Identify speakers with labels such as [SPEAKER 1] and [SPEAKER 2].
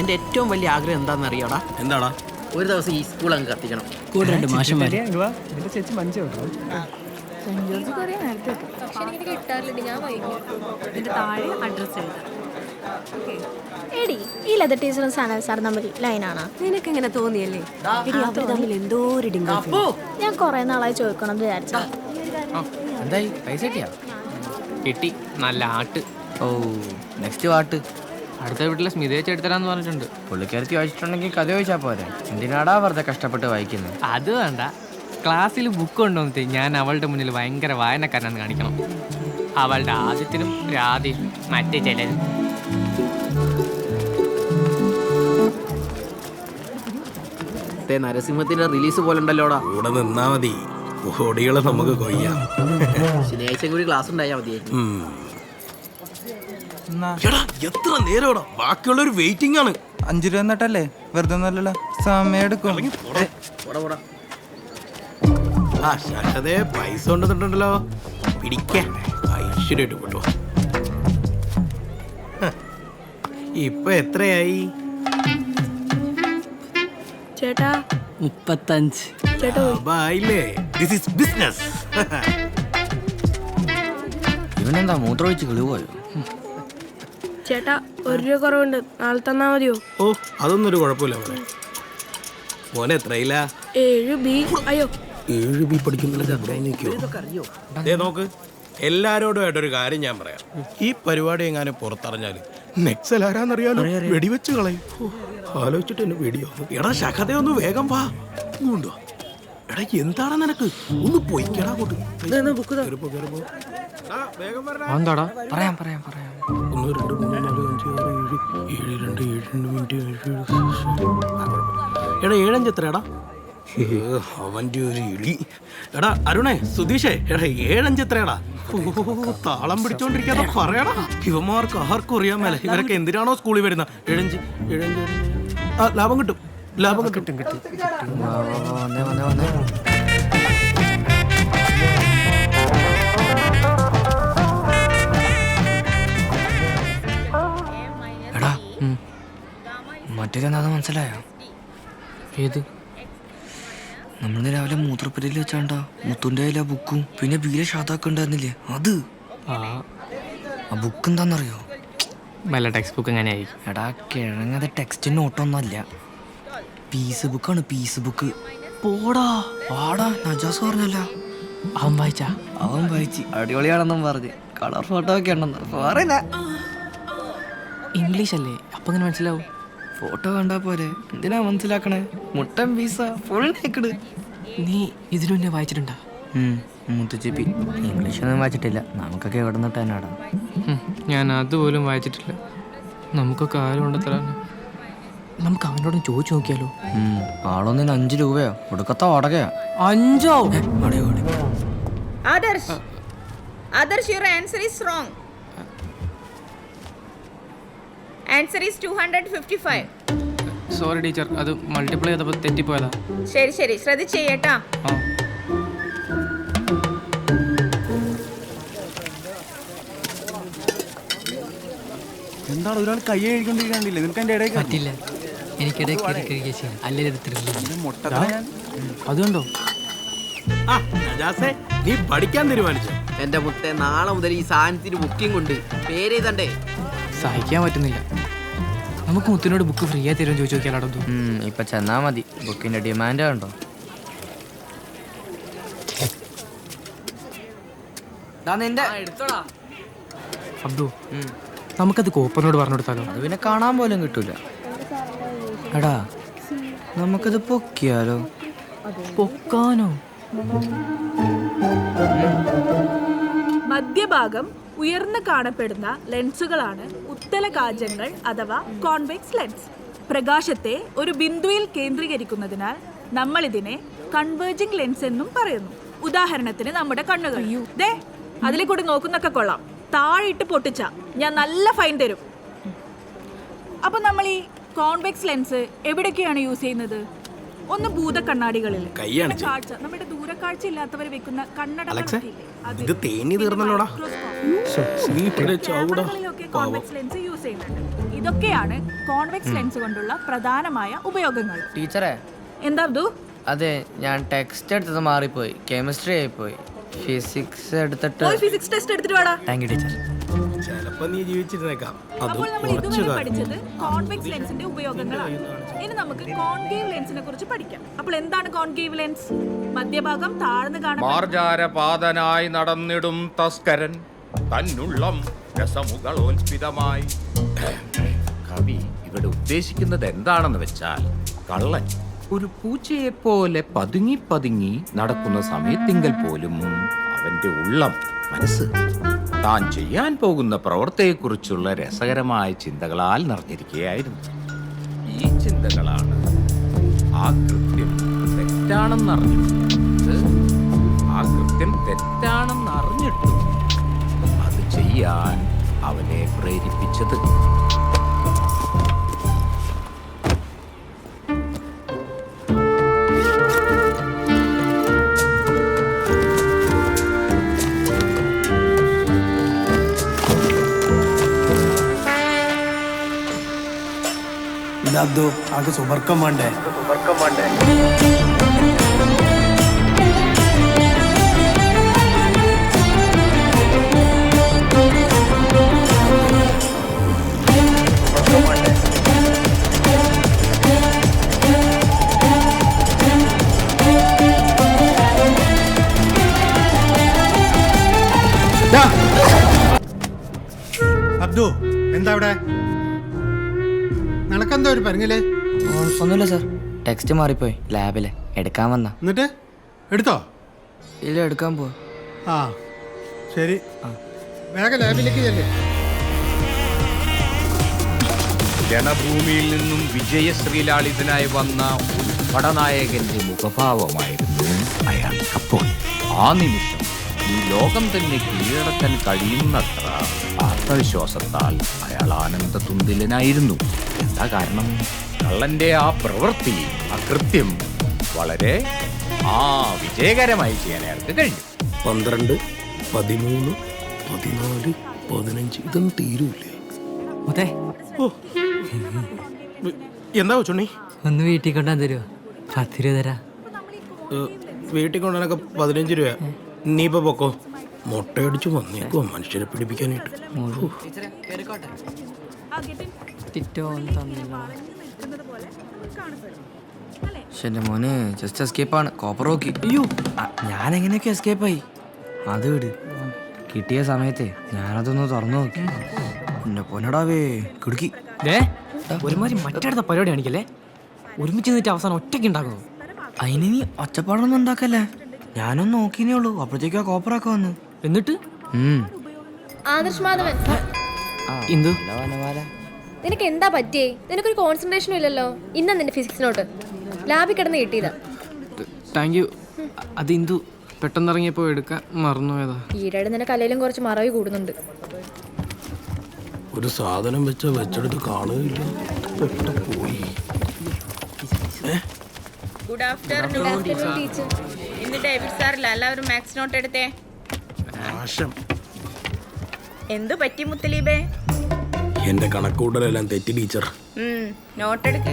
[SPEAKER 1] എന്റെ ഏറ്റവും വലിയ ആഗ്രഹം എന്താണെന്ന് അറിയാടാ
[SPEAKER 2] എന്താടാ?
[SPEAKER 1] ഒരു ദിവസം ഈ സ്കൂൾ അങ്ങ് കത്തിക്കണം.
[SPEAKER 3] കൂടെ രണ്ട് മാഷന്മാര്.
[SPEAKER 4] ഇതിന്റെ താഴെ അഡ്രസ്സ് എഴുതാം.
[SPEAKER 5] എടി ഈ ലെതർ ടീച്ചറും സനൽ സാർ തമ്മിൽ ലൈനാണ്
[SPEAKER 4] നിനക്ക് തോന്നിയല്ലേ? അവർ തമ്മിൽ എന്തോ ഒരു
[SPEAKER 5] ഞാൻ കുറെ നാളായി ചോദിക്കണം എന്ന് വിചാരിച്ചു
[SPEAKER 3] എന്തായി? പൈസ കിട്ടിയാ?
[SPEAKER 6] കിട്ടി. നല്ല ആട്ട്.
[SPEAKER 3] ഓ നെക്സ്റ്റ് പാട്ട്
[SPEAKER 6] അടുത്ത വീട്ടിലെ സ്മിതയെ ചെടുത്തരാന്ന് പറഞ്ഞിട്ടുണ്ട്.
[SPEAKER 3] പുള്ളിക്കാരത്തി വായിച്ചിട്ടുണ്ടെങ്കിൽ കഥ ചോദിച്ചാൽ പോരെ. എന്തിനാടാ വെറുതെ കഷ്ടപ്പെട്ട് വായിക്കുന്നത്
[SPEAKER 6] അത് വേണ്ട. ക്ലാസ്സിൽ ബുക്ക് കൊണ്ടുവന്നിട്ട് ഞാൻ അവളുടെ മുന്നിൽ ഭയങ്കര വായനക്കാരനാന്ന് കാണിക്കണം. അവളുടെ ആദ്യത്തിനും രാധയും മറ്റേ ചിലരും
[SPEAKER 1] നരസിംഹത്തിന്റെ റിലീസ് പോലെ ഉണ്ടല്ലോടാ.
[SPEAKER 2] ഇവിടെ നിന്നാ മതി. ഓടികളെ നമുക്ക് കൊയ്യാം.
[SPEAKER 1] ശനിയാഴ്ച കൂടി ക്ലാസ് ഉണ്ടായാൽ മതിയായിരുന്നു.
[SPEAKER 2] ഉം. എടാ എത്ര നേരമാടാ? ബാക്കിയുള്ളൊരു വെയിറ്റിംഗ് ആണ്.
[SPEAKER 7] അഞ്ചു രൂപ എന്നിട്ടല്ലേ വെറുതെ ഒന്നല്ലല്ലോ സമയം എടുക്കും.
[SPEAKER 1] പോടാ. പോടാ
[SPEAKER 2] ആ ശാശ്വതേ പൈസ കൊണ്ടുവന്നിട്ടുണ്ടല്ലോ. പിടിക്കാൻ ഐശ്വര്യമായിട്ട് കൊണ്ടു ഇപ്പൊ എത്രയായി?
[SPEAKER 4] ചേട്ടാ.
[SPEAKER 3] മുപ്പത്തഞ്ച്.
[SPEAKER 2] ആയില്ലേ ദിസ് ഇസ് ബിസിനസ്
[SPEAKER 3] ഇവനെന്താ മൂത്രമൊഴിച്ച് കിളിപോയോ
[SPEAKER 8] ചേട്ടാ ഒരു രൂപ കുറവുണ്ട്. നാളെ തന്നാ മതിയോ?
[SPEAKER 2] ഓ അതൊന്നും ഒരു കുഴപ്പമില്ല മോനെ മോനെ എത്രയില്ല
[SPEAKER 8] ഏഴ് ബി. അയ്യോ.
[SPEAKER 2] ഏഴ് ബി പഠിക്കുന്നില്ല ദേ നോക്ക്. എല്ലാരോടും ആയിട്ടൊരു കാര്യം ഞാൻ പറയാം. ഈ പരിപാടി എങ്ങാനും പുറത്തറിഞ്ഞാൽ നെക്സൽ ആരാന്നറിയാലോ? വെടിവെച്ച് കളയും. ആലോചിച്ചിട്ട് എന്നെ വെടിയോ? എടാ ശഖത ഒന്ന് വേഗം വാ. ഇങ്ങോട്ട് വാ. എടാ എന്താണ് നിനക്ക്? ഒന്ന് പൊയ്ക്കടാ അങ്ങോട്ട്.
[SPEAKER 3] പറയാം പറയാം പറയാം.
[SPEAKER 2] ഒന്ന് രണ്ട് മൂന്ന് നാല് അഞ്ച് ആറ് ഏഴ് ഏഴ് രണ്ട് ഏഴ് രണ്ട് മിനിറ്റ് ഏഴ് ഏഴ് എടാ ഏഴഞ്ച് എത്രയാടാ? ഏ, അവന്റെ ഒരു ഇളി. എടാ അരുണേ സുധീഷേ എടാ ഏഴഞ്ച് എത്രയാടാ? താളം പിടിച്ചോണ്ടിരിക്കാതെ പറയടാ. ഇവന്മാർക്ക് ആർക്കും അറിയാൻ മേല. ഇവരൊക്കെ എന്തിനാണോ സ്കൂളിൽ വരുന്ന ഏഴഞ്ച് ഏഴഞ്ച്. ഏഴഞ്ച്. ആ ലാഭം കിട്ടും ലാഭം കിട്ടും. കിട്ടും
[SPEAKER 3] മറ്റേതെന്താന്ന് മനസ്സിലായോ?
[SPEAKER 6] ഏത്?
[SPEAKER 3] നമ്മൾ രാവിലെ മൂത്രപ്പുരയിൽ വെച്ചാണ്ട. മുത്തുന്റെ ആ ബുക്കും. പിന്നെ ബീലെ ഷാദാക്ക ഉണ്ടായിരുന്നില്ലേ? അത്?
[SPEAKER 6] ആ.
[SPEAKER 3] ബുക്ക് എന്താണെന്നറിയോ
[SPEAKER 6] വല്ല ടെക്സ്റ്റ് ബുക്ക് എങ്ങനെയായി?
[SPEAKER 3] എടാ കിഴങ്ങത് ടെക്സ്റ്റ് നോട്ടൊന്നുമല്ല പീസ് ബുക്കാണ് പീസ് ബുക്ക് പോടാ പാടാ നജാസ് പറഞ്ഞല്ല.
[SPEAKER 6] അവൻ വായിച്ച?
[SPEAKER 3] അവൻ വായിച്ച്. അടിപൊളിയാണെന്നും പറഞ്ഞ്. കളർ ഫോട്ടോ ഒക്കെ ഉണ്ടെന്ന്. പറയില്ല
[SPEAKER 6] ഇംഗ്ലീഷ് അല്ലേ അപ്പൊ എങ്ങനെ മനസ്സിലാവും.
[SPEAKER 3] ഫോട്ടോ കണ്ടാ പോരെ. എന്തിനാ മനസ്സിലാക്കണേ? മുട്ടൻ പീസ ഫുൾ നേക്കട്
[SPEAKER 6] നീ ഇതിനു മുന്നേ വായിച്ചിട്ടുണ്ടാ?
[SPEAKER 3] മുത്തുച്ചിപ്പി ഇംഗ്ലീഷ് ഒന്നും വായിച്ചിട്ടില്ല. നമുക്കൊക്കെ എവിടെ നിന്നിട്ട്
[SPEAKER 6] ഞാൻ അതുപോലും വായിച്ചിട്ടില്ല. നമുക്കൊക്കെ ആരും ഉണ്ടത്ര നമുക്ക് അവനോടും ചോദിച്ചു നോക്കിയാലോ?
[SPEAKER 3] ആളൊന്നിന് അഞ്ചു രൂപയോ? ഒടുക്കത്തെ വാടകയാ.
[SPEAKER 6] അഞ്ചോ?
[SPEAKER 3] Adarsh.
[SPEAKER 9] Adarsh your answer is is Answer is 255.
[SPEAKER 6] Sorry teacher അത് മൾട്ടിപ്ലൈ ചെയ്തപ്പോൾ തെറ്റിപ്പോയതാ.
[SPEAKER 9] ശരി ശരി. ശ്രദ്ധിച്ച് ചെയ്യട്ടാ.
[SPEAKER 7] എന്താണ് ഒരാൾ കൈ കഴിക്കൊണ്ടിരിക്കണ്ടില്ലേ നിനക്ക് എന്റെ ഇടയിൽ
[SPEAKER 3] പറ്റില്ല. എനിക്കിടയിൽ അല്ലെങ്കിൽ
[SPEAKER 7] മുട്ട ഞാൻ
[SPEAKER 6] അതുകൊണ്ടോ?
[SPEAKER 2] ആ നജാസേ നീ പഠിക്കാൻ തീരുമാനിച്ചു?
[SPEAKER 1] എന്റെ മുത്തെ നാളെ മുതൽ ഈ സാധനത്തിന് ബുക്കിംഗ് ഉണ്ട് പേര് എഴുതണ്ടേ?
[SPEAKER 6] സഹിക്കാൻ പറ്റുന്നില്ല. നമുക്ക് മുത്തിനോട് ബുക്ക് ഫ്രീ ആയി തരുമെന്ന് ചോദിച്ചു നോക്കിയാലോ
[SPEAKER 3] ഇപ്പൊ ചെന്നാ മതി. ബുക്കിന്റെ ഡിമാൻഡ്
[SPEAKER 1] ഉണ്ടോ
[SPEAKER 6] അബ്ദു നമുക്കത് കോപ്പനോട് പറഞ്ഞു കൊടുത്താലോ
[SPEAKER 3] അത് പിന്നെ കാണാൻ പോലും കിട്ടൂല. എടാ നമുക്കത് പൊക്കിയാലോ?
[SPEAKER 6] പൊക്കാനോ?
[SPEAKER 8] മധ്യഭാഗം ഉയർന്നു കാണപ്പെടുന്ന ലെൻസുകളാണ് ഉത്തല കാജങ്ങൾ അഥവാ കോൺവെക്സ് ലെൻസ്. പ്രകാശത്തെ ഒരു ബിന്ദുവിൽ കേന്ദ്രീകരിക്കുന്നതിനാൽ നമ്മൾ ഇതിനെ കൺവേർജിംഗ് ലെൻസ് എന്നും പറയുന്നു. ഉദാഹരണത്തിന് നമ്മുടെ കണ്ണുകൾ. ദേ അതിലെ കൂടി നോക്കുന്നൊക്കെ കൊള്ളാം. താഴെയിട്ട് ഇട്ട് പൊട്ടിച്ച ഞാൻ നല്ല ഫൈൻ തരും. അപ്പൊ നമ്മൾ ഈ കോൺവെക്സ് ലെൻസ് എവിടൊക്കെയാണ് യൂസ് ചെയ്യുന്നത്? ഒന്ന് ഭൂത കണ്ണാടികളിൽ കാഴ്ച നമ്മുടെ ദൂരക്കാഴ്ച ഇല്ലാത്തവർ വെക്കുന്ന കണ്ണട
[SPEAKER 2] ഇത് തേഞ്ഞ് തീർന്നല്ലോടാ.
[SPEAKER 8] കോൺവെക്സ് ലെൻസ് യൂസ് ചെയ്യുന്നുണ്ട്. ഇതൊക്കെയാണ് കോൺവെക്സ് ലെൻസ് കൊണ്ടുള്ള പ്രധാനമായ ഉപയോഗങ്ങൾ.
[SPEAKER 3] ടീച്ചറെ.
[SPEAKER 8] എന്താ അബ്ദു?
[SPEAKER 3] അതെ ഞാൻ ടെക്സ്റ്റ് എടുത്തത് മാറിപ്പോയി. കെമിസ്ട്രി ആയിപ്പോയി. ഫിസിക്സ് എടുത്തിട്ട്
[SPEAKER 8] പോയി ഫിസിക്സ് ടെസ്റ്റ് എടുത്തിട്ട് വാടാ.
[SPEAKER 3] Thank you teacher.
[SPEAKER 2] ചിലപ്പോ നീ ജീവിച്ചിരുന്നേക്കാം.
[SPEAKER 8] അപ്പോൾ നമ്മൾ ഇതുവരെ പഠിച്ചത് കോൺവെക്സ് ലെൻസിന്റെ ഉപയോഗങ്ങളാണ്. ഇനി നമുക്ക് കോൺകേവ് ലെൻസിനെ കുറിച്ച് പഠിക്കാം. അപ്പോൾ എന്താണ് കോൺകേവ് ലെൻസ്? മധ്യഭാഗം താഴ്ന്നു കാണുന്ന
[SPEAKER 10] മാർജാരപാതനായി നടന്നിടും തസ്കരൻ. തന്നുള്ളം രസമുകളോൻസ്പിതമായി കവി ഇവിടെ ഉദ്ദേശിക്കുന്നത് എന്താണെന്ന് വെച്ചാൽ കള്ളൻ ഒരു പൂച്ചയെ പോലെ പതുങ്ങി പതുങ്ങി നടക്കുന്ന സമയത്തിങ്കൽ പോലും അവന്റെ ഉള്ളം മനസ്സ് താൻ ചെയ്യാൻ പോകുന്ന പ്രവൃത്തിയെക്കുറിച്ചുള്ള രസകരമായ ചിന്തകളാൽ നിറഞ്ഞിരിക്കുകയായിരുന്നു. ഈ ചിന്തകളാണ് ആ കൃത്യം തെറ്റാണെന്നറിഞ്ഞിട്ട് ആ കൃത്യം തെറ്റാണെന്ന് അറിഞ്ഞിട്ടും അത് ചെയ്യാൻ അവനെ പ്രേരിപ്പിച്ചത്.
[SPEAKER 7] ഇതോ ആകെ സുബർക്കം വേണ്ടേ?
[SPEAKER 11] അബ്ദു നിനക്കെന്താ ഒരു പരങ്ങില്ലേ
[SPEAKER 3] ഒന്നുമില്ല സാർ. ടെക്സ്റ്റ് മാറിപ്പോയി. ലാബിലെ എടുക്കാൻ വന്ന.
[SPEAKER 11] എന്നിട്ട്? എടുത്തോ?
[SPEAKER 3] ഇല്ല എടുക്കാൻ പോ
[SPEAKER 11] ആ ശരി. വേഗം ലാബിലേക്ക് ചെല്ലേ.
[SPEAKER 10] ജനഭൂമിയിൽ നിന്നും വിജയശ്രീലാളിതനായി വന്ന ഒരു പടനായകന്റെ മുഖഭാവമായിരുന്നു അയാൾ. അപ്പോൾ ആ നിമിഷം ഈ ലോകം തന്നെ കീഴടക്കാൻ കഴിയുന്നത്ര ആത്മവിശ്വാസത്താൽ അയാൾ ആനന്ദ തുന്തിലനായിരുന്നു എന്താ കാരണം? കള്ളന്റെ ആ പ്രവൃത്തി ആ കൃത്യം വളരെ ആ വിജയകരമായി ചെയ്യാൻ അയാൾക്ക് കഴിഞ്ഞു.
[SPEAKER 2] പന്ത്രണ്ട് പതിമൂന്ന് പതിനാല് പതിനഞ്ച് ഇതൊന്നും തീരൂലേ
[SPEAKER 3] അതെ
[SPEAKER 2] എന്താ ചുണ്ണി
[SPEAKER 3] ഒന്ന് വീട്ടിൽ കൊണ്ടാൻ തരുമോ പത്ത് രൂപ തരാ
[SPEAKER 2] വീട്ടിൽ കൊണ്ടുവന്നൊക്കെ പതിനഞ്ച് രൂപ നീ ഇപ്പൊ പൊക്കോ. മുട്ടയടിച്ച് വന്നേക്കോ മനുഷ്യരെ പിടിപ്പിക്കാനായിട്ട്.
[SPEAKER 3] പക്ഷെ എന്റെ മോന് ജസ്റ്റ് എസ്കേപ്പാണ് കോപ്പർ നോക്കി അയ്യോ ഞാൻ എങ്ങനെയൊക്കെ എസ്കേപ്പായി അത് വിട്. കിട്ടിയ സമയത്തെ ഞാനതൊന്ന് തുറന്നു നോക്കി. എന്നെ പൊന്നടാവേ കിടുക്കി.
[SPEAKER 6] ദേ ഒരുമാതിരി മറ്റടുത്ത പരിപാടി കാണിക്കല്ലേ? ഒരുമിച്ച് നിന്നിട്ട് അവസാനം ഒറ്റയ്ക്ക് ഉണ്ടാക്കുന്നു.
[SPEAKER 3] അതിന് നീ ഒച്ചപ്പാടൊന്നും ഉണ്ടാക്കല്ലേ? ഞാനൊന്ന് നോക്കിനേ ഉള്ളൂ. അപ്പോഴത്തേക്കും ആ കോപ്പറൊക്കെ വന്നു.
[SPEAKER 6] എന്നിട്ട്?
[SPEAKER 3] ഉം.
[SPEAKER 5] ആദർശ് മാധവൻ.
[SPEAKER 3] വനമാല.
[SPEAKER 5] നിനക്ക് എന്താ പറ്റിയേ? നിനക്കൊരു കോൺസെൻട്രേഷനും ഇല്ലല്ലോ. ഇന്നാ നിന്റെ ഫിസിക്സ് നോട്ട്. ലാബിൽ കിടന്ന് കിട്ടിയതാ.
[SPEAKER 6] താങ്ക് യു അത് ഇന്ദു പെട്ടെന്ന് ഇറങ്ങിയപ്പോൾ എടുക്കാൻ മറന്നുപോയതാ.
[SPEAKER 5] ഈയിടെ നിന്റെ കലയിലും കുറച്ച് മറവി കൂടുന്നുണ്ട്.
[SPEAKER 2] ഒരു സാധനം വെച്ച വെച്ചെടുത്ത് കാണുകയില്ല. പോയി.
[SPEAKER 9] ഗുഡ് ആഫ്റ്റർനൂൺ
[SPEAKER 5] ടീച്ചർ
[SPEAKER 9] ഇന്ന് ഡേവിഡ് സാറില്ല? എല്ലാവരും മാത്സ് നോട്ട് എടുത്തേ. എന്തു പറ്റി മുത്തലീബേ?
[SPEAKER 2] എന്റെ കണക്കൂട്ടലെല്ലാം തെറ്റി ടീച്ചർ.
[SPEAKER 9] നോട്ട് എടുക്ക്